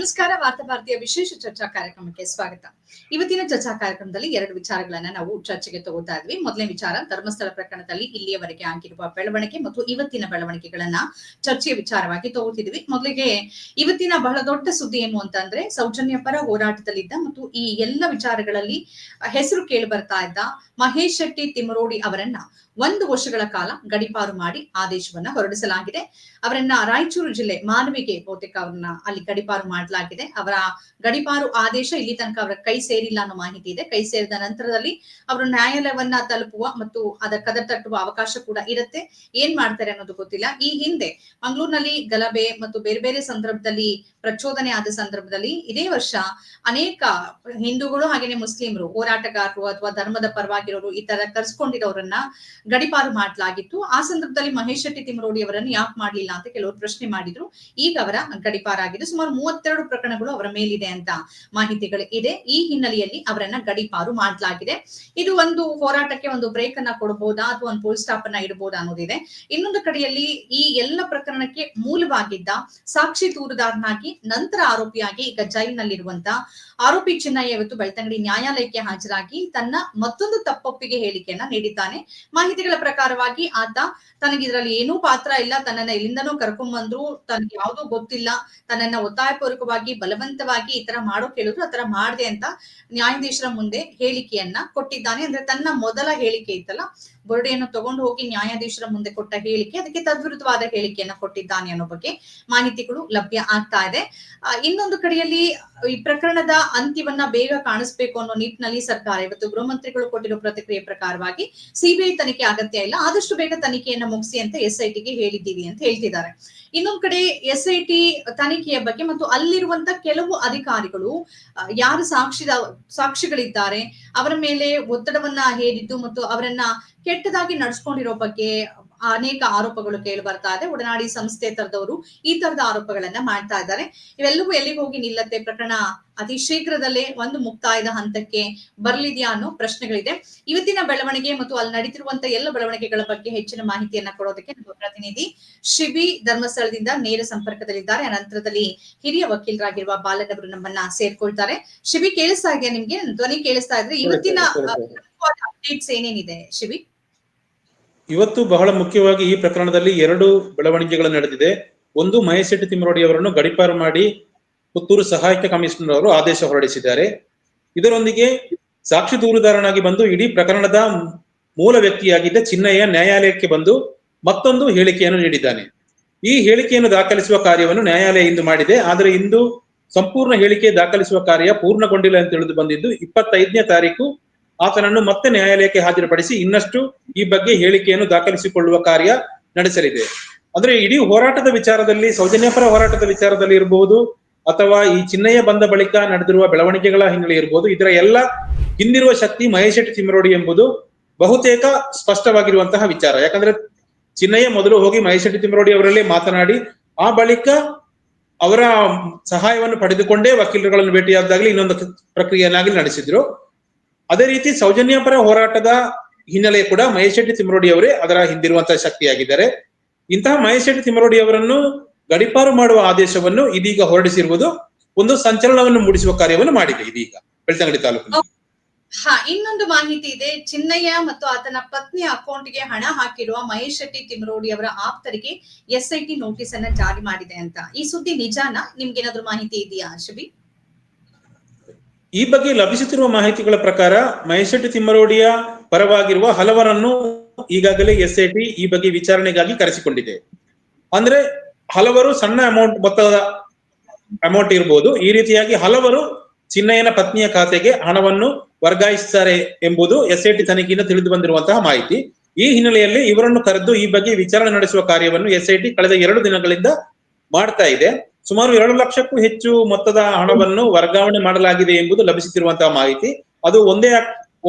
ನಮಸ್ಕಾರ, ವಾರ್ತಾ ಭಾರತೀಯ ವಿಶೇಷ ಚರ್ಚಾ ಕಾರ್ಯಕ್ರಮಕ್ಕೆ ಸ್ವಾಗತ. ಇವತ್ತಿನ ಚರ್ಚಾ ಕಾರ್ಯಕ್ರಮದಲ್ಲಿ ಎರಡು ವಿಚಾರಗಳನ್ನ ನಾವು ಚರ್ಚೆಗೆ ತಗೋತಾ ಇದ್ವಿ. ಮೊದಲನೇ ವಿಚಾರ, ಧರ್ಮಸ್ಥಳ ಪ್ರಕರಣದಲ್ಲಿ ಇಲ್ಲಿಯವರೆಗೆ ಆಗಿರುವ ಬೆಳವಣಿಗೆ ಮತ್ತು ಇವತ್ತಿನ ಬೆಳವಣಿಗೆಗಳನ್ನ ಚರ್ಚೆಯ ವಿಚಾರವಾಗಿ ತಗೋತಿದ್ವಿ. ಮೊದಲಿಗೆ ಇವತ್ತಿನ ಬಹಳ ದೊಡ್ಡ ಸುದ್ದಿ ಏನು ಅಂತಂದ್ರೆ ಸೌಜನ್ಯ ಪರ ಹೋರಾಟದಲ್ಲಿದ್ದ ಮತ್ತು ಈ ಎಲ್ಲ ವಿಚಾರಗಳಲ್ಲಿ ಹೆಸರು ಕೇಳಿ ಬರ್ತಾ ಇದ್ದ ಮಹೇಶ್ ಶೆಟ್ಟಿ ತಿಮರೋಡಿ ಅವರನ್ನ ಒಂದು ವರ್ಷಗಳ ಕಾಲ ಗಡಿಪಾರು ಮಾಡಿ ಆದೇಶವನ್ನ ಹೊರಡಿಸಲಾಗಿದೆ. ಅವರನ್ನ ರಾಯಚೂರು ಜಿಲ್ಲೆ ಮಾನವಿಗೆ ಬಹುತೇಕ ಅವರನ್ನ ಅಲ್ಲಿ ಗಡಿಪಾರು ಮಾಡಲಾಗಿದೆ ಅವರ ಗಡಿಪಾರು ಆದೇಶ ಇಲ್ಲಿ ತನಕ ಅವರ ಕೈ ಸೇರಿಲ್ಲ ಅನ್ನೋ ಮಾಹಿತಿ ಇದೆ. ಕೈ ಸೇರಿದ ನಂತರದಲ್ಲಿ ಅವರು ನ್ಯಾಯಾಲಯವನ್ನ ತಲುಪುವ ಮತ್ತು ಅದ ಕದ ತಟ್ಟುವ ಅವಕಾಶ ಕೂಡ ಇರುತ್ತೆ. ಏನ್ ಮಾಡ್ತಾರೆ ಅನ್ನೋದು ಗೊತ್ತಿಲ್ಲ. ಈ ಹಿಂದೆ ಮಂಗಳೂರಿನಲ್ಲಿ ಗಲಭೆ ಮತ್ತು ಬೇರೆ ಬೇರೆ ಸಂದರ್ಭದಲ್ಲಿ ಪ್ರಚೋದನೆ ಆದ ಸಂದರ್ಭದಲ್ಲಿ ಇದೇ ವರ್ಷ ಅನೇಕ ಹಿಂದೂಗಳು ಹಾಗೇನೆ ಮುಸ್ಲಿಮರು, ಹೋರಾಟಗಾರರು ಅಥವಾ ಧರ್ಮದ ಪರವಾಗಿರೋರು ಈ ತರ ಕರ್ಸ್ಕೊಂಡಿರೋರನ್ನ ಗಡಿಪಾರು ಮಾಡಲಾಗಿತ್ತು. ಆ ಸಂದರ್ಭದಲ್ಲಿ ಮಹೇಶ್ ಶೆಟ್ಟಿ ತಿಮರೋಡಿ ಅವರನ್ನು ಯಾಕೆ ಮಾಡ್ಲಿಲ್ಲ ಅಂತ ಕೆಲವರು ಪ್ರಶ್ನೆ ಮಾಡಿದ್ರು. ಈಗ ಅವರ ಗಡಿಪಾರಾಗಿದೆ. ಸುಮಾರು ಮೂವತ್ತೆರಡು ಪ್ರಕರಣಗಳು ಅವರ ಮೇಲಿದೆ ಅಂತ ಮಾಹಿತಿಗಳು ಇದೆ. ಈ ಹಿನ್ನೆಲೆಯಲ್ಲಿ ಅವರನ್ನ ಗಡಿಪಾರು ಮಾಡಲಾಗಿದೆ. ಇದು ಒಂದು ಹೋರಾಟಕ್ಕೆ ಒಂದು ಬ್ರೇಕ್ ಅನ್ನ ಕೊಡಬಹುದಾ ಅಥವಾ ಒಂದು ಫುಲ್ ಸ್ಟಾಪ್ ಅನ್ನ ಇಡಬಹುದಾ ಅನ್ನೋದಿದೆ. ಇನ್ನೊಂದು ಕಡೆಯಲ್ಲಿ ಈ ಎಲ್ಲ ಪ್ರಕರಣಕ್ಕೆ ಮೂಲವಾಗಿದ್ದ ಸಾಕ್ಷಿ ದೂರುದಾರನಾಗಿ ನಂತರ ಆರೋಪಿಯಾಗಿ ಈಗ ಜೈಲಿನಲ್ಲಿರುವಂತ ಆರೋಪಿ ಚಿನ್ನಯ್ಯ ಇವತ್ತು ಬೆಳ್ತಂಗಡಿ ನ್ಯಾಯಾಲಯಕ್ಕೆ ಹಾಜರಾಗಿ ತನ್ನ ಮತ್ತೊಂದು ತಪ್ಪೊಪ್ಪಿಗೆ ಹೇಳಿಕೆಯನ್ನ ನೀಡಿದ್ದಾನೆ. ಮಾಹಿತಿಗಳ ಪ್ರಕಾರವಾಗಿ ಆತ ತನಗೆ ಇದರಲ್ಲಿ ಏನೂ ಪಾತ್ರ ಇಲ್ಲ. ತನ್ನನ್ನ ಎಲ್ಲಿಂದನೂ ಕರ್ಕೊಂಡ್ಬಂದ್ರು ತನಗೆ ಯಾವುದೂ ಗೊತ್ತಿಲ್ಲ. ತನ್ನನ್ನ ಒತ್ತಾಯಪೂರ್ವಕವಾಗಿ ಬಲವಂತವಾಗಿ ಈ ತರ ಮಾಡೋ ಕೇಳಿದ್ರು ಆತರ ಮಾಡಿದೆ ಅಂತ ನ್ಯಾಯಾಧೀಶರ ಮುಂದೆ ಹೇಳಿಕೆಯನ್ನ ಕೊಟ್ಟಿದ್ದಾನೆ. ಅಂದ್ರೆ ತನ್ನ ಮೊದಲ ಹೇಳಿಕೆ ಇತ್ತಲ್ಲ ಬೊರಡೆಯನ್ನು ತಗೊಂಡು ಹೋಗಿ ನ್ಯಾಯಾಧೀಶರ ಮುಂದೆ ಕೊಟ್ಟ ಹೇಳಿಕೆ, ಅದಕ್ಕೆ ತದ್ವಿರುದ್ಧವಾದ ಹೇಳಿಕೆಯನ್ನ ಕೊಟ್ಟಿದ್ದಾನೆ ಅನ್ನೋ ಬಗ್ಗೆ ಮಾಹಿತಿಗಳು ಲಭ್ಯ ಆಗ್ತಾ ಇದೆ. ಇನ್ನೊಂದು ಕಡೆಯಲ್ಲಿ ಈ ಪ್ರಕರಣದ ಅಂತ್ಯವನ್ನ ಬೇಗ ಕಾಣಿಸ್ಬೇಕು ಅನ್ನೋ ನಿಟ್ಟಿನಲ್ಲಿ ಸರ್ಕಾರ ಇವತ್ತು ಗೃಹ ಮಂತ್ರಿಗಳು ಕೊಟ್ಟಿರೋ ಪ್ರತಿಕ್ರಿಯೆ ಪ್ರಕಾರವಾಗಿ ಸಿಬಿಐ ತನಿಖೆ ಅಗತ್ಯ ಇಲ್ಲ. ಆದಷ್ಟು ಬೇಗ ತನಿಖೆಯನ್ನ ಮುಗಿಸಿ ಅಂತ ಎಸ್ ಐ ಟಿಗೆ ಹೇಳಿದ್ದೀವಿ ಅಂತ ಹೇಳ್ತಿದ್ದಾರೆ. ಇನ್ನೊಂದ್ ಕಡೆ ಎಸ್ ಐ ತನಿಖೆಯ ಬಗ್ಗೆ ಮತ್ತು ಅಲ್ಲಿರುವಂತ ಕೆಲವು ಅಧಿಕಾರಿಗಳು ಯಾರು ಸಾಕ್ಷಿ ಸಾಕ್ಷಿಗಳಿದ್ದಾರೆ, ಅವರ ಮೇಲೆ ಒತ್ತಡವನ್ನ ಹೇರಿದ್ದು ಮತ್ತು ಅವರನ್ನ ಕೆಟ್ಟದಾಗಿ ನಡ್ಸ್ಕೊಂಡಿರೋ ಬಗ್ಗೆ ಅನೇಕ ಆರೋಪಗಳು ಕೇಳಿ ಬರ್ತಾ ಇದೆ. ಒಡನಾಡಿ ಸಂಸ್ಥೆ ತರದವರು ಈ ತರದ ಆರೋಪಗಳನ್ನ ಮಾಡ್ತಾ ಇದ್ದಾರೆ. ಇವೆಲ್ಲವೂ ಎಲ್ಲಿಗೆ ಹೋಗಿ ನಿಲ್ಲತ್ತೆ? ಪ್ರಕರಣ ಅತಿ ಶೀಘ್ರದಲ್ಲೇ ಒಂದು ಮುಕ್ತಾಯದ ಹಂತಕ್ಕೆ ಬರ್ಲಿದ್ಯಾ ಅನ್ನೋ ಪ್ರಶ್ನೆಗಳಿದೆ. ಇವತ್ತಿನ ಬೆಳವಣಿಗೆ ಮತ್ತು ಅಲ್ಲಿ ನಡೀತಿರುವಂತ ಎಲ್ಲ ಬೆಳವಣಿಗೆಗಳ ಬಗ್ಗೆ ಹೆಚ್ಚಿನ ಮಾಹಿತಿಯನ್ನ ಕೊಡೋದಕ್ಕೆ ನಮ್ಮ ಪ್ರತಿನಿಧಿ ಶಿಬಿ ಧರ್ಮಸ್ಥಳದಿಂದ ನೇರ ಸಂಪರ್ಕದಲ್ಲಿದ್ದಾರೆ. ಅನಂತರದಲ್ಲಿ ಹಿರಿಯ ವಕೀಲರಾಗಿರುವ ಬಾಲಕರು ನಮ್ಮನ್ನ ಸೇರ್ಕೊಳ್ತಾರೆ. ಶಿಬಿ ಕೇಳಿಸ್ತಾ ಇದೆಯಾ ನಿಮ್ಗೆ? ಧ್ವನಿ ಕೇಳಿಸ್ತಾ ಇದ್ರೆ ಇವತ್ತಿನ ಅಪ್ಡೇಟ್ಸ್ ಏನೇನಿದೆ ಶಿಬಿ? ಇವತ್ತು ಬಹಳ ಮುಖ್ಯವಾಗಿ ಈ ಪ್ರಕರಣದಲ್ಲಿ ಎರಡು ಬೆಳವಣಿಗೆಗಳು ನಡೆದಿದೆ. ಒಂದು ಮಹೇಶ್ ಶೆಟ್ಟಿ ತಿಮ್ಮರೋಡಿ ಅವರನ್ನು ಗಡಿಪಾರು ಮಾಡಿ ಪುತ್ತೂರು ಸಹಾಯಕ ಕಮಿಷನರ್ ಅವರು ಆದೇಶ ಹೊರಡಿಸಿದ್ದಾರೆ. ಇದರೊಂದಿಗೆ ಸಾಕ್ಷಿ ದೂರುದಾರನಾಗಿ ಬಂದು ಇಡೀ ಪ್ರಕರಣದ ಮೂಲ ವ್ಯಕ್ತಿಯಾಗಿದ್ದ ಚಿನ್ನಯ್ಯ ನ್ಯಾಯಾಲಯಕ್ಕೆ ಬಂದು ಮತ್ತೊಂದು ಹೇಳಿಕೆಯನ್ನು ನೀಡಿದ್ದಾನೆ. ಈ ಹೇಳಿಕೆಯನ್ನು ದಾಖಲಿಸುವ ಕಾರ್ಯವನ್ನು ನ್ಯಾಯಾಲಯ ಇಂದು ಮಾಡಿದೆ. ಆದರೆ ಇಂದು ಸಂಪೂರ್ಣ ಹೇಳಿಕೆ ದಾಖಲಿಸುವ ಕಾರ್ಯ ಪೂರ್ಣಗೊಂಡಿಲ್ಲ ಅಂತ ತಿಳಿದು ಬಂದಿದ್ದು, ಇಪ್ಪತ್ತೈದನೇ ತಾರೀಕು ಆತನನ್ನು ಮತ್ತೆ ನ್ಯಾಯಾಲಯಕ್ಕೆ ಹಾಜರುಪಡಿಸಿ ಇನ್ನಷ್ಟು ಈ ಬಗ್ಗೆ ಹೇಳಿಕೆಯನ್ನು ದಾಖಲಿಸಿಕೊಳ್ಳುವ ಕಾರ್ಯ ನಡೆಸಲಿದೆ. ಅಂದ್ರೆ ಇಡೀ ಹೋರಾಟದ ವಿಚಾರದಲ್ಲಿ, ಸೌಜನ್ಯಪರ ಹೋರಾಟದ ವಿಚಾರದಲ್ಲಿ ಇರಬಹುದು ಅಥವಾ ಈ ಚಿನ್ನಯ್ಯ ಬಂದ ಬಳಿಕ ನಡೆದಿರುವ ಬೆಳವಣಿಗೆಗಳ ಹಿನ್ನೆಲೆ ಇರಬಹುದು ಇದರ ಎಲ್ಲ ಹಿಂದಿರುವ ಶಕ್ತಿ ಮಹೇಶ್ ಶೆಟ್ಟಿ ತಿಮ್ಮರೋಡಿ ಎಂಬುದು ಬಹುತೇಕ ಸ್ಪಷ್ಟವಾಗಿರುವಂತಹ ವಿಚಾರ. ಯಾಕಂದ್ರೆ ಚಿನ್ನಯ್ಯ ಮೊದಲು ಹೋಗಿ ಮಹೇಶ್ ಶೆಟ್ಟಿ ತಿಮ್ಮರೋಡಿ ಅವರಲ್ಲಿ ಮಾತನಾಡಿ, ಆ ಬಳಿಕ ಅವರ ಸಹಾಯವನ್ನು ಪಡೆದುಕೊಂಡೇ ವಕೀಲರುಗಳನ್ನು ಭೇಟಿಯಾದಾಗಲಿ ಇನ್ನೊಂದು ಪ್ರಕ್ರಿಯೆಯನ್ನಾಗಿ ನಡೆಸಿದ್ರು. ಅದೇ ರೀತಿ ಸೌಜನ್ಯ ಪರ ಹೋರಾಟದ ಹಿನ್ನೆಲೆ ಕೂಡ ಮಹೇಶ್ ಶೆಟ್ಟಿ ತಿಮ್ಮರೋಡಿ ಅವರೇ ಅದರ ಹಿಂದಿರುವಂತಹ ಶಕ್ತಿಯಾಗಿದ್ದಾರೆ. ಇಂತಹ ಮಹೇಶ್ ಶೆಟ್ಟಿ ತಿಮ್ಮರೋಡಿ ಅವರನ್ನು ಗಡಿಪಾರು ಮಾಡುವ ಆದೇಶವನ್ನು ಇದೀಗ ಹೊರಡಿಸಿರುವುದು ಒಂದು ಸಂಚಲನವನ್ನು ಮೂಡಿಸುವ ಕಾರ್ಯವನ್ನು ಮಾಡಿದೆ ಇದೀಗ, ಬೆಳ್ತಂಗಡಿ ತಾಲೂಕು ಹಾ, ಇನ್ನೊಂದು ಮಾಹಿತಿ ಇದೆ. ಚಿನ್ನಯ್ಯ ಮತ್ತು ಆತನ ಪತ್ನಿ ಅಕೌಂಟ್ಗೆ ಹಣ ಹಾಕಿರುವ ಮಹೇಶ್ ಶೆಟ್ಟಿ ತಿಮರೋಡಿ ಅವರ ಆಪ್ತರಿಗೆ ಎಸ್ಐಟಿ ನೋಟಿಸ್ ಅನ್ನ ಜಾರಿ ಮಾಡಿದೆ ಅಂತ. ಈ ಸುದ್ದಿ ನಿಜಾನಾ? ನಿಮ್ಗೇನಾದ್ರೂ ಮಾಹಿತಿ ಇದೆಯಾ ಶಿಬಿ ಈ ಬಗ್ಗೆ ಲಭಿಸುತ್ತಿರುವ ಮಾಹಿತಿಗಳ ಪ್ರಕಾರ ಮಹೇಶಟ್ಟಿ ತಿಮ್ಮರೋಡಿಯ ಪರವಾಗಿರುವ ಹಲವರನ್ನು ಈಗಾಗಲೇ ಎಸ್ ಐ ಟಿ ಈ ಬಗ್ಗೆ ವಿಚಾರಣೆಗಾಗಿ ಕರೆಸಿಕೊಂಡಿದೆ. ಅಂದ್ರೆ ಹಲವರು ಸಣ್ಣ ಅಮೌಂಟ್ ಮೊತ್ತದ ಅಮೌಂಟ್ ಇರಬಹುದು ಈ ರೀತಿಯಾಗಿ ಹಲವರು ಚಿನ್ನಯ್ಯನ ಪತ್ನಿಯ ಖಾತೆಗೆ ಹಣವನ್ನು ವರ್ಗಾಯಿಸುತ್ತಾರೆ ಎಂಬುದು ಎಸ್ ಐ ಟಿ ತನಿಖೆಯಿಂದ ತಿಳಿದು ಬಂದಿರುವಂತಹ ಮಾಹಿತಿ. ಈ ಹಿನ್ನೆಲೆಯಲ್ಲಿ ಇವರನ್ನು ಕರೆದು ಈ ಬಗ್ಗೆ ವಿಚಾರಣೆ ನಡೆಸುವ ಕಾರ್ಯವನ್ನು ಎಸ್ ಐ ಟಿ ಕಳೆದ ಎರಡು ದಿನಗಳಿಂದ ಮಾಡ್ತಾ ಇದೆ. ಸುಮಾರು ಎರಡು ಲಕ್ಷಕ್ಕೂ ಹೆಚ್ಚು ಮೊತ್ತದ ಹಣವನ್ನು ವರ್ಗಾವಣೆ ಮಾಡಲಾಗಿದೆ ಎಂಬುದು ಲಭಿಸುತ್ತಿರುವಂತಹ ಮಾಹಿತಿ. ಅದು ಒಂದೇ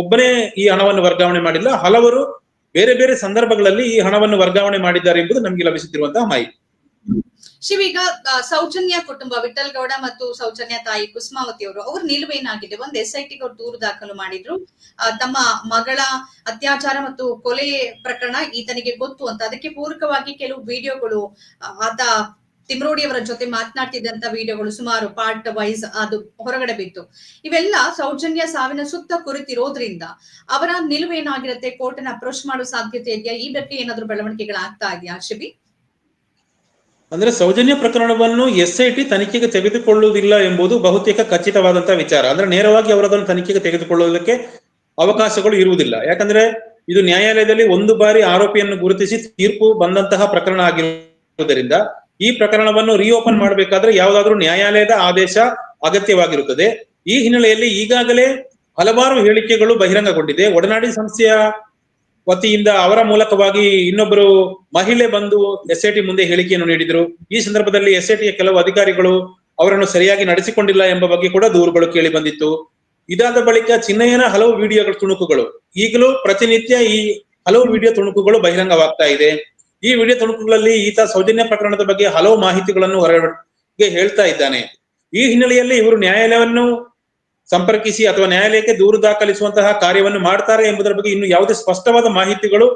ಒಬ್ಬನೇ ಈ ಹಣವನ್ನು ವರ್ಗಾವಣೆ ಮಾಡಿಲ್ಲ, ಹಲವರು ಬೇರೆ ಬೇರೆ ಸಂದರ್ಭಗಳಲ್ಲಿ ಈ ಹಣವನ್ನು ವರ್ಗಾವಣೆ ಮಾಡಿದ್ದಾರೆ ಎಂಬುದು ನಮಗೆ ಲಭಿಸುತ್ತಿರುವಂತಹ ಮಾಹಿತಿ. ಶಿವೀಗ ಸೌಜನ್ಯ ಕುಟುಂಬ ವಿಠಲ್ ಗೌಡ ಮತ್ತು ಸೌಜನ್ಯ ತಾಯಿ ಕುಸುಮಾವತಿ ಅವರು, ಅವ್ರ ನಿಲುವೇನಾಗಿದೆ? ಒಂದು ಎಸ್ ಐ ಟಿಗೆ ಅವರು ದೂರು ದಾಖಲು ಮಾಡಿದ್ರು. ತಮ್ಮ ಮಗಳ ಅತ್ಯಾಚಾರ ಮತ್ತು ಕೊಲೆ ಪ್ರಕರಣ ಈತನಿಗೆ ಗೊತ್ತು ಅಂತ. ಅದಕ್ಕೆ ಪೂರಕವಾಗಿ ಕೆಲವು ವಿಡಿಯೋಗಳು ಆತ ತಿಮ್ರೋಡಿ ಅವರ ಜೊತೆ ಮಾತನಾಡ್ತಿದ್ದಂತ ವಿಡಿಯೋಗಳು ಸುಮಾರು ಪಾರ್ಟ್ ವೈಸ್ ಅದು ಹೊರಗಡೆ ಬಿತ್ತು. ಇವೆಲ್ಲ ಸೌಜನ್ಯ ಸಾವಿನ ಸುತ್ತ ಕುರಿತಿರೋದ್ರಿಂದ ಅವರ ನಿಲುವು ಏನಾಗಿರುತ್ತೆ ಕೋರ್ಟ್ ಅಪ್ರೋಚ್ ಮಾಡೋ ಸಾಧ್ಯತೆ ಇದೆಯಾ? ಈ ಬಗ್ಗೆ ಏನಾದ್ರು ಬೆಳವಣಿಗೆಗಳಾಗ್ತಾ ಇದೆಯಾ ಶಿಬಿ? ಅಂದ್ರೆ ಸೌಜನ್ಯ ಪ್ರಕರಣವನ್ನು ಎಸ್ ಐ ಟಿ ತನಿಖೆಗೆ ತೆಗೆದುಕೊಳ್ಳುವುದಿಲ್ಲ ಎಂಬುದು ಬಹುತೇಕ ಖಚಿತವಾದಂತಹ ವಿಚಾರ. ಅಂದ್ರೆ ನೇರವಾಗಿ ಅವರದನ್ನು ತನಿಖೆಗೆ ತೆಗೆದುಕೊಳ್ಳುವುದಕ್ಕೆ ಅವಕಾಶಗಳು ಇರುವುದಿಲ್ಲ. ಯಾಕಂದ್ರೆ ಇದು ನ್ಯಾಯಾಲಯದಲ್ಲಿ ಒಂದು ಬಾರಿ ಆರೋಪಿಯನ್ನು ಗುರುತಿಸಿ ತೀರ್ಪು ಬಂದಂತಹ ಪ್ರಕರಣ ಆಗಿರುವುದರಿಂದ ಈ ಪ್ರಕರಣವನ್ನು ರಿಓಪನ್ ಮಾಡಬೇಕಾದ್ರೆ ಯಾವುದಾದ್ರೂ ನ್ಯಾಯಾಲಯದ ಆದೇಶ ಅಗತ್ಯವಾಗಿರುತ್ತದೆ. ಈ ಹಿನ್ನೆಲೆಯಲ್ಲಿ ಈಗಾಗಲೇ ಹಲವಾರು ಹೇಳಿಕೆಗಳು ಬಹಿರಂಗಗೊಂಡಿದೆ. ಒಡನಾಡಿ ಸಂಸ್ಥೆಯ ವತಿಯಿಂದ ಅವರ ಮೂಲಕವಾಗಿ ಇನ್ನೊಬ್ಬರು ಮಹಿಳೆ ಬಂದು ಎಸ್ ಟಿ ಮುಂದೆ ಹೇಳಿಕೆಯನ್ನು ನೀಡಿದರು. ಈ ಸಂದರ್ಭದಲ್ಲಿ ಎಸ್ ಟಿಯ ಕೆಲವು ಅಧಿಕಾರಿಗಳು ಅವರನ್ನು ಸರಿಯಾಗಿ ನಡೆಸಿಕೊಂಡಿಲ್ಲ ಎಂಬ ಬಗ್ಗೆ ಕೂಡ ದೂರುಗಳು ಕೇಳಿ ಬಂದಿತ್ತು. ಇದಾದ ಬಳಿಕ ಚಿನ್ನಯ್ಯನ ಹಲವು ವಿಡಿಯೋಗಳ ತುಣುಕುಗಳು. ಈಗಲೂ ಪ್ರತಿನಿತ್ಯ ಈ ಹಲವು ವಿಡಿಯೋ ತುಣುಕುಗಳು ಬಹಿರಂಗವಾಗ್ತಾ ಇದೆ. ಈ ವಿಡಿಯೋ ತುಣುಕುಗಳಲ್ಲಿ ಈತ ಸೌಜನ್ಯ ಪ್ರಕರಣದ ಬಗ್ಗೆ ಹಲವು ಮಾಹಿತಿಗಳನ್ನು ಹೊರಗೆ ಹೇಳ್ತಾ ಇದ್ದಾನೆ. ಈ ಹಿನ್ನೆಲೆಯಲ್ಲಿ ಇವರು ನ್ಯಾಯಾಲಯವನ್ನು ಸಂಪರ್ಕಿಸಿ ಅಥವಾ ನ್ಯಾಯಾಲಯಕ್ಕೆ ದೂರು ದಾಖಲಿಸುವಂತಹ ಕಾರ್ಯವನ್ನು ಮಾಡ್ತಾರೆ ಎಂಬುದರ ಬಗ್ಗೆ ಇನ್ನು ಯಾವುದೇ ಸ್ಪಷ್ಟವಾದ ಮಾಹಿತಿಗಳು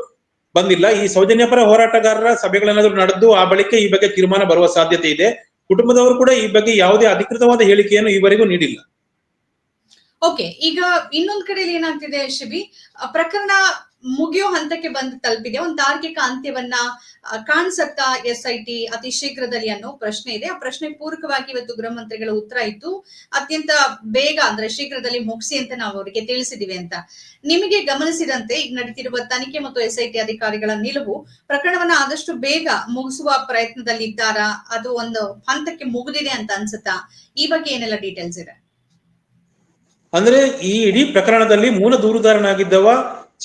ಬಂದಿಲ್ಲ. ಈ ಸೌಜನ್ಯ ಪರ ಹೋರಾಟಗಾರರ ಸಭೆಗಳೇನಾದರೂ ನಡೆದು ಆ ಬಳಿಕ ಈ ಬಗ್ಗೆ ತೀರ್ಮಾನ ಬರುವ ಸಾಧ್ಯತೆ ಇದೆ. ಕುಟುಂಬದವರು ಕೂಡ ಈ ಬಗ್ಗೆ ಯಾವುದೇ ಅಧಿಕೃತವಾದ ಹೇಳಿಕೆಯನ್ನು ಈವರೆಗೂ ನೀಡಿಲ್ಲ. ಓಕೆ ಈಗ ಇನ್ನೊಂದ್ ಕಡೆಯಲ್ಲಿ ಏನಾಗ್ತಿದೆ ಶಿಬಿ? ಪ್ರಕರಣ ಮುಗಿಯೋ ಹಂತಕ್ಕೆ ಬಂದು ತಲುಪಿದೆ. ಒಂದು ತಾರ್ಕಿಕ ಅಂತ್ಯವನ್ನ ಕಾಣಿಸತ್ತಾ ಎಸ್ ಐ ಟಿ ಅತಿ ಶೀಘ್ರದಲ್ಲಿ ಅನ್ನೋ ಪ್ರಶ್ನೆ ಇದೆ. ಆ ಪ್ರಶ್ನೆ ಪೂರಕವಾಗಿ ಇವತ್ತು ಗೃಹ ಮಂತ್ರಿಗಳ ಉತ್ತರ ಇತ್ತು. ಅತ್ಯಂತ ಬೇಗ ಅಂದ್ರೆ ಶೀಘ್ರದಲ್ಲಿ ಮುಗಿಸಿ ಅಂತ ನಾವು ಅವರಿಗೆ ತಿಳಿಸಿದಿವಿ ಅಂತ. ನಿಮಗೆ ಗಮನಿಸಿದಂತೆ ಈಗ ನಡೀತಿರುವ ತನಿಖೆ ಮತ್ತು ಎಸ್ ಐ ಟಿ ಅಧಿಕಾರಿಗಳ ನಿಲುವು ಪ್ರಕರಣವನ್ನ ಆದಷ್ಟು ಬೇಗ ಮುಗಿಸುವ ಪ್ರಯತ್ನದಲ್ಲಿ ಇದ್ದಾರಾ ಅದು ಒಂದು ಹಂತಕ್ಕೆ ಮುಗಿದಿದೆ ಅಂತ ಅನ್ಸುತ್ತಾ? ಈ ಬಗ್ಗೆ ಏನೆಲ್ಲ ಡೀಟೇಲ್ಸ್ ಇದೆ? ಅಂದ್ರೆ ಈ ಇಡೀ ಪ್ರಕರಣದಲ್ಲಿ ಮೂಲ ದೂರುದಾರನಾಗಿದ್ದವ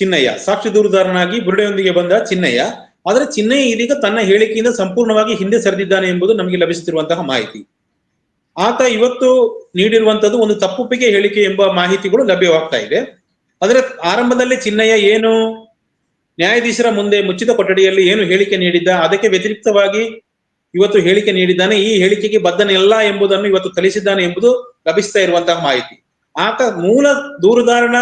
ಚಿನ್ನಯ್ಯ. ಸಾಕ್ಷಿ ದೂರುದಾರನಾಗಿ ಬುರುಡೆಯೊಂದಿಗೆ ಬಂದ ಚಿನ್ನಯ್ಯ, ಆದರೆ ಚಿನ್ನಯ್ಯ ಇದೀಗ ತನ್ನ ಹೇಳಿಕೆಯಿಂದ ಸಂಪೂರ್ಣವಾಗಿ ಹಿಂದೆ ಸರಿದಿದ್ದಾನೆ ಎಂಬುದು ನಮಗೆ ಲಭಿಸುತ್ತಿರುವಂತಹ ಮಾಹಿತಿ. ಆತ ಇವತ್ತು ನೀಡಿರುವಂತದ್ದು ಒಂದು ತಪ್ಪೊಪ್ಪಿಗೆ ಹೇಳಿಕೆ ಎಂಬ ಮಾಹಿತಿಗಳು ಲಭ್ಯವಾಗ್ತಾ ಇದೆ. ಆದ್ರೆ ಆರಂಭದಲ್ಲಿ ಚಿನ್ನಯ್ಯ ಏನು ನ್ಯಾಯಾಧೀಶರ ಮುಂದೆ ಮುಚ್ಚಿದ ಕೊಠಡಿಯಲ್ಲಿ ಏನು ಹೇಳಿಕೆ ನೀಡಿದ್ದ, ಅದಕ್ಕೆ ವ್ಯತಿರಿಕ್ತವಾಗಿ ಇವತ್ತು ಹೇಳಿಕೆ ನೀಡಿದ್ದಾನೆ. ಈ ಹೇಳಿಕೆಗೆ ಬದ್ಧನಿಲ್ಲ ಎಂಬುದನ್ನು ಇವತ್ತು ಕಲಿಸಿದ್ದಾನೆ ಎಂಬುದು ಲಭಿಸ್ತಾ ಇರುವಂತಹ ಮಾಹಿತಿ. ಆತ ಮೂಲ ದೂರುದಾರನ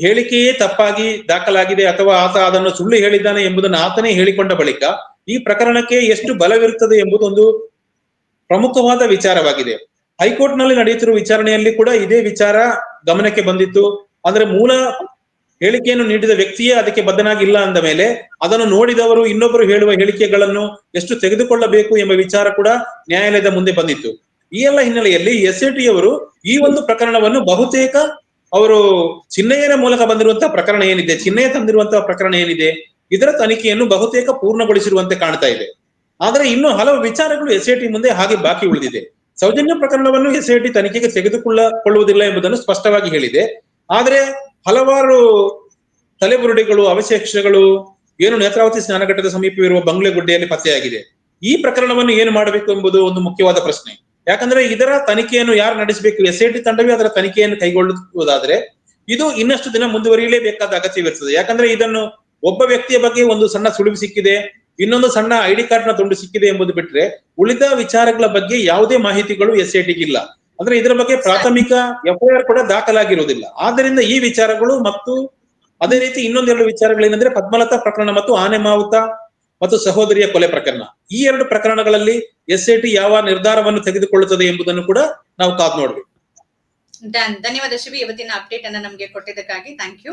ಹೇಳಿಕೆಯೇ ತಪ್ಪಾಗಿ ದಾಖಲಾಗಿದೆ ಅಥವಾ ಆತ ಅದನ್ನು ಸುಳ್ಳು ಹೇಳಿದ್ದಾನೆ ಎಂಬುದನ್ನು ಆತನೇ ಹೇಳಿಕೊಂಡ ಬಳಿಕ ಈ ಪ್ರಕರಣಕ್ಕೆ ಎಷ್ಟು ಬಲವಿರುತ್ತದೆ ಎಂಬುದೊಂದು ಪ್ರಮುಖವಾದ ವಿಚಾರವಾಗಿದೆ. ಹೈಕೋರ್ಟ್ನಲ್ಲಿ ನಡೆಯುತ್ತಿರುವ ವಿಚಾರಣೆಯಲ್ಲಿ ಕೂಡ ಇದೇ ವಿಚಾರ ಗಮನಕ್ಕೆ ಬಂದಿತ್ತು. ಅಂದ್ರೆ ಮೂಲ ಹೇಳಿಕೆಯನ್ನು ನೀಡಿದ ವ್ಯಕ್ತಿಯೇ ಅದಕ್ಕೆ ಬದ್ಧನಾಗಿಲ್ಲ ಅಂದ ಮೇಲೆ ಅದನ್ನು ನೋಡಿದವರು ಇನ್ನೊಬ್ಬರು ಹೇಳುವ ಹೇಳಿಕೆಗಳನ್ನು ಎಷ್ಟು ತೆಗೆದುಕೊಳ್ಳಬೇಕು ಎಂಬ ವಿಚಾರ ಕೂಡ ನ್ಯಾಯಾಲಯದ ಮುಂದೆ ಬಂದಿತ್ತು. ಈ ಎಲ್ಲ ಹಿನ್ನೆಲೆಯಲ್ಲಿ ಎಸ್ ಅವರು ಈ ಒಂದು ಪ್ರಕರಣವನ್ನು ಬಹುತೇಕ ಅವರು ಚಿನ್ನಯ್ಯನ ಮೂಲಕ ಬಂದಿರುವಂತಹ ಪ್ರಕರಣ ಏನಿದೆ ಚಿನ್ನಯ್ಯ ತಂದಿರುವಂತಹ ಪ್ರಕರಣ ಏನಿದೆ, ಇದರ ತನಿಖೆಯನ್ನು ಬಹುತೇಕ ಪೂರ್ಣಗೊಳಿಸಿರುವಂತೆ ಕಾಣ್ತಾ ಇದೆ. ಆದರೆ ಇನ್ನು ಹಲವು ವಿಚಾರಗಳು ಎಸ್ ಮುಂದೆ ಹಾಗೆ ಬಾಕಿ ಉಳಿದಿದೆ. ಸೌಜನ್ಯ ಪ್ರಕರಣವನ್ನು ಎಸ್ ಟಿ ತನಿಖೆಗೆ ತೆಗೆದುಕೊಳ್ಳಕೊಳ್ಳುವುದಿಲ್ಲ ಎಂಬುದನ್ನು ಸ್ಪಷ್ಟವಾಗಿ ಹೇಳಿದೆ. ಆದರೆ ಹಲವಾರು ತಲೆಬುರುಡೆಗಳು, ಅವಶೇಷಗಳು, ಏನು ನೇತ್ರಾವತಿ ಸ್ನಾನಘಟ್ಟದ ಸಮೀಪವಿರುವ ಬಂಗ್ಲೆಗುಡ್ಡೆಯಲ್ಲಿ ಪತ್ತೆಯಾಗಿದೆ. ಈ ಪ್ರಕರಣವನ್ನು ಏನು ಮಾಡಬೇಕು ಎಂಬುದು ಒಂದು ಮುಖ್ಯವಾದ ಪ್ರಶ್ನೆ. ಯಾಕಂದ್ರೆ ಇದರ ತನಿಖೆಯನ್ನು ಯಾರು ನಡೆಸಬೇಕು? ಎಸ್ ಐ ಟಿ ತಂಡವೇ ಅದರ ತನಿಖೆಯನ್ನು ಕೈಗೊಳ್ಳುವುದಾದ್ರೆ ಇದು ಇನ್ನಷ್ಟು ದಿನ ಮುಂದುವರಿಯಲೇಬೇಕಾದ ಅಗತ್ಯವಿರುತ್ತದೆ ಯಾಕಂದ್ರೆ ಇದನ್ನು ಒಬ್ಬ ವ್ಯಕ್ತಿಯ ಬಗ್ಗೆ ಒಂದು ಸಣ್ಣ ಸುಳಿವು ಸಿಕ್ಕಿದೆ, ಇನ್ನೊಂದು ಸಣ್ಣ ಐಡಿ ಕಾರ್ಡ್ನ ತುಂಡು ಸಿಕ್ಕಿದೆ ಎಂಬುದು ಬಿಟ್ರೆ ಉಳಿದ ವಿಚಾರಗಳ ಬಗ್ಗೆ ಯಾವುದೇ ಮಾಹಿತಿಗಳು ಎಸ್ ಐ ಟಿಗಿಲ್ಲ ಅಂದ್ರೆ ಇದರ ಬಗ್ಗೆ ಪ್ರಾಥಮಿಕ ಎಫ್ಐಆರ್ ಕೂಡ ದಾಖಲಾಗಿರುವುದಿಲ್ಲ. ಆದ್ದರಿಂದ ಈ ವಿಚಾರಗಳು ಮತ್ತು ಅದೇ ರೀತಿ ಇನ್ನೊಂದೆರಡು ವಿಚಾರಗಳೇನೆಂದ್ರೆ ಪದ್ಮಲತಾ ಪ್ರಕರಣ ಮತ್ತು ಆನೆ ಮಾವುತ ಮತ್ತು ಸಹೋದರಿಯ ಕೊಲೆ ಪ್ರಕರಣ. ಈ ಎರಡು ಪ್ರಕರಣಗಳಲ್ಲಿ ಎಸ್ ಯಾವ ನಿರ್ಧಾರವನ್ನು ತೆಗೆದುಕೊಳ್ಳುತ್ತದೆ ಎಂಬುದನ್ನು ಕೂಡ ನಾವು ಕಾದು ನೋಡ್ಬೇಕು. ಧನ್ಯವಾದ ಶಿವಿ ಇವತ್ತಿನ ಅಪ್ಡೇಟ್ ಅನ್ನ ನಮಗೆ ಕೊಟ್ಟಿದ್ದಕ್ಕಾಗಿ ಥ್ಯಾಂಕ್ ಯು